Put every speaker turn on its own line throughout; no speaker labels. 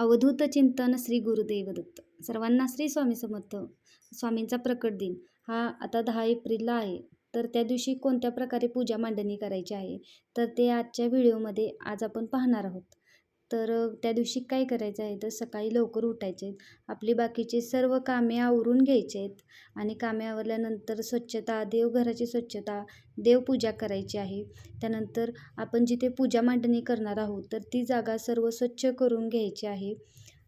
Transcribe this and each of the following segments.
अवधूत चिंतन श्री गुरुदेव दत्त सर्वांना श्री स्वामी समर्थ. स्वामींचा प्रकट दिन. हा आता दहा एप्रिलला आहे. तर त्या दिवशी कोणत्या प्रकारे पूजा मांडणी करायची आहे? तर ते आजच्या व्हिडिओमध्ये आज आपण पाहणार आहोत. तर त्या दिवशी काय करायचं आहे तर सकाळी लवकर उठायचे. आहेत आपली बाकीचे सर्व कामे आवरून घ्यायचे आहेत आणि कामे आवरल्यानंतर स्वच्छता देवघराची स्वच्छता देवपूजा करायची आहे. त्यानंतर आपण जिथे पूजा मांडणी करणार आहोत तर ती जागा सर्व स्वच्छ करून घ्यायची आहे.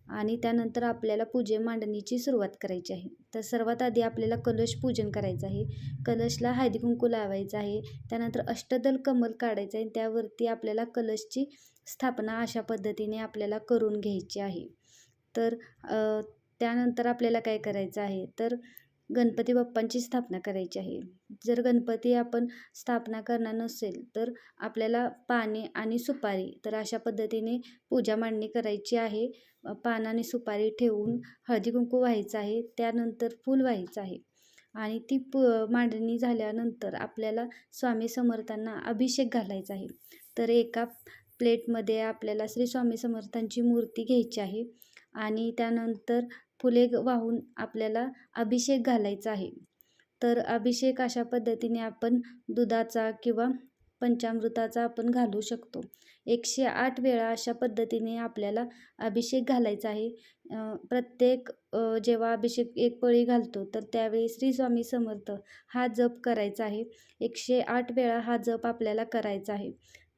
आणि त्यानंतर आपल्याला पूजे मांडणीची सुरुवात करायची आहे. तर सर्वात आधी आपल्याला कलश पूजन करायचं आहे. कलशला हळदी कुंकू लावायचं आहे. त्यानंतर अष्टदल कमल काढायचं आहे. त्यावरती आपल्याला कलशची स्थापना अशा पद्धतीने आपल्याला करून घ्यायची आहे. तर त्यानंतर आपल्याला काय करायचं आहे? तर गणपती बाप्पांची स्थापना करायची आहे. जर गणपती आपण स्थापना करणार नसेल तर आपल्याला पाने आणि सुपारी तर अशा पद्धतीने पूजा मांडणी करायची आहे. पान आणि सुपारी ठेवून हळदी कुंकू व्हायचं आहे त्यानंतर फूल व्हायचं आहे. आणि ती प मांडणी झाल्यानंतर आपल्याला स्वामी समर्थांना अभिषेक घालायचा आहे. तर एका प्लेटमध्ये आपल्याला श्री स्वामी समर्थांची मूर्ती घ्यायची आहे. आणि त्यानंतर फुले वाहून आपल्याला अभिषेक घालायचा आहे. तर अभिषेक अशा पद्धतीने आपण दुधाचा किंवा पंचामृताचा आपण घालू शकतो. एकशे आठ वेळा अशा पद्धतीने आपल्याला अभिषेक घालायचा आहे. प्रत्येक जेव्हा अभिषेक एक पळी घालतो तर त्यावेळी श्री स्वामी समर्थ हा जप करायचा आहे. एकशे आठ वेळा हा जप आपल्याला करायचा आहे.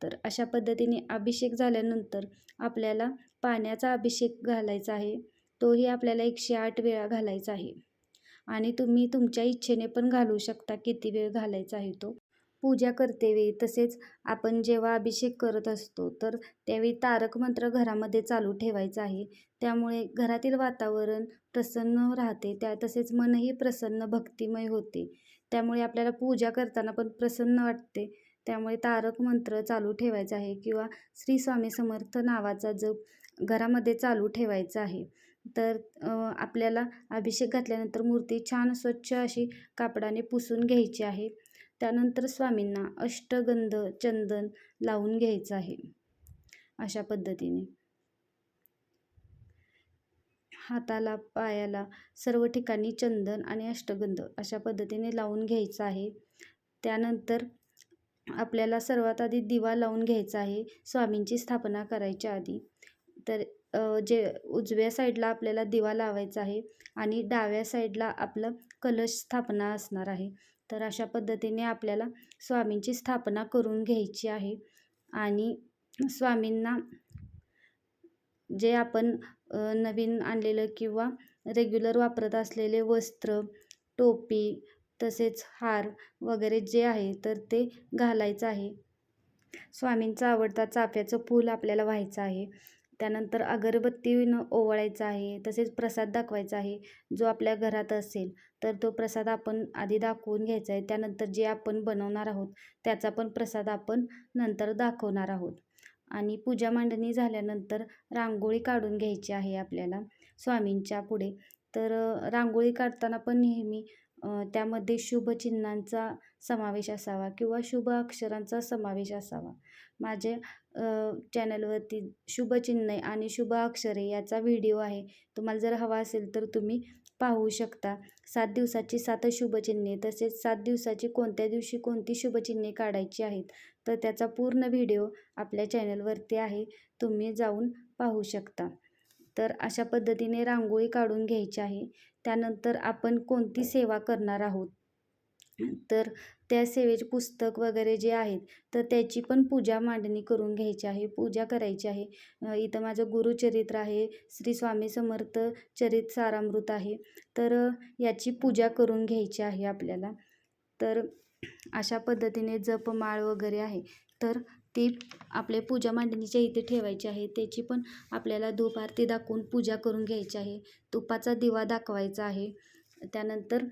तर अशा पद्धतीने अभिषेक झाल्यानंतर आपल्याला पाण्याचा अभिषेक घालायचा आहे. तोही आपल्याला एकशे आठ वेळा घालायचा आहे. आणि तुम्ही तुमच्या इच्छेने पण घालू शकता किती वेळ घालायचा आहे तो. पूजा करतेवेळी तसेच आपण जेव्हा अभिषेक करत असतो तर त्यावेळी तारक मंत्र घरामध्ये चालू ठेवायचं आहे. त्यामुळे घरातील वातावरण प्रसन्न राहते त्या तसेच मनही प्रसन्न भक्तिमय होते. त्यामुळे आपल्याला पूजा करताना पण प्रसन्न वाटते. त्यामुळे तारक मंत्र चालू ठेवायचा आहे किंवा श्री स्वामी समर्थ नावाचा जप घरामध्ये चालू ठेवायचा आहे. तर आपल्याला अभिषेक घातल्यानंतर मूर्ती छान स्वच्छ अशी कापडाने पुसून घ्यायची आहे. त्यानंतर स्वामींना अष्टगंध चंदन लावून घ्यायचं आहे. अशा पद्धतीने. हाताला पायाला सर्व ठिकाणी चंदन आणि अष्टगंध अशा पद्धतीने लावून घ्यायचं आहे. त्यानंतर आपल्याला सर्वात आधी दिवा लावून घ्यायचा आहे. स्वामींची स्थापना करायच्या आधी. तर जे उजव्या साईडला आपल्याला दिवा लावायचा आहे आणि डाव्या साईडला आपलं कलश स्थापना असणार आहे. तर अशा पद्धतीने आपल्याला स्वामींची स्थापना करून घ्यायची आहे. आणि स्वामींना जे आपण नवीन आणलेलं किंवा रेग्युलर वापरत असलेले वस्त्र टोपी तसेच हार वगैरे जे आहे तर ते घालायचं आहे. स्वामींचा आवडता चाफ्याचं फूल आपल्याला व्हायचं आहे. त्यानंतर अगरबत्तीनं ओवाळायचं आहे तसेच प्रसाद दाखवायचा आहे जो आपल्या घरात असेल तर तो प्रसाद आपण आधी दाखवून घ्यायचा आहे. त्यानंतर जे आपण बनवणार आहोत त्याचा पण प्रसाद आपण नंतर दाखवणार आहोत. आणि पूजा मांडणी झाल्यानंतर रांगोळी काढून घ्यायची आहे आपल्याला स्वामींच्या पुढे. तर रांगोळी काढताना पण नेहमी त्यामध्ये शुभचिन्हांचा समावेश असावा किंवा शुभ अक्षरांचा समावेश असावा. माझ्या चॅनलवरती शुभचिन्हे आणि शुभ अक्षरे याचा व्हिडिओ आहे. तुम्हाला जर हवा असेल तर तुम्ही पाहू शकता. सात दिवसाची सात शुभचिन्हे तसेच सात दिवसाची कोणत्या दिवशी कोणती शुभचिन्हे काढायची आहेत तर त्याचा पूर्ण व्हिडिओ आपल्या चॅनलवरती आहे. तुम्ही जाऊन पाहू शकता. तर अशा पद्धतीने रांगोळी काढून घ्यायची आहे. त्यानंतर आपण कोणती सेवा करणार आहोत? तर त्या सेवेचे पुस्तक वगैरे जे आहेत तर त्याची पण पूजा मांडणी करून घ्यायची आहे. पूजा करायची आहे. इथं माझं गुरुचरित्र आहे. श्री स्वामी समर्थ चरित सारामृत आहे. तर याची पूजा करून घ्यायची आहे आपल्याला. तर अशा पद्धतीने जपमाळ वगैरे आहे. तर ती आपले पूजा मांडणीच्या इथे ठेवायची आहे. त्याची पण आपल्याला धूप आरती दाखवून पूजा करून घ्यायची आहे. तुपाचा दिवा दाखवायचा आहे. त्यानंतर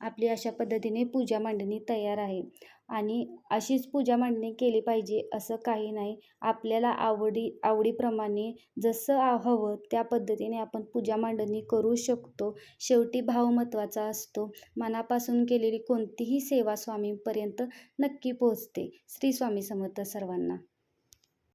आपली अशा पद्धतीने पूजा मांडणी तयार आहे. आणि अशीच पूजा मांडणी केली पाहिजे असं काही नाही. आपल्याला आवडी आवडीप्रमाणे जसं आ- हवं त्या पद्धतीने आपण पूजा मांडणी करू शकतो. शेवटी भाव महत्त्वाचा असतो. मनापासून केलेली कोणतीही सेवा स्वामींपर्यंत नक्की पोहोचते. श्री स्वामी समर्थ सर्वांना.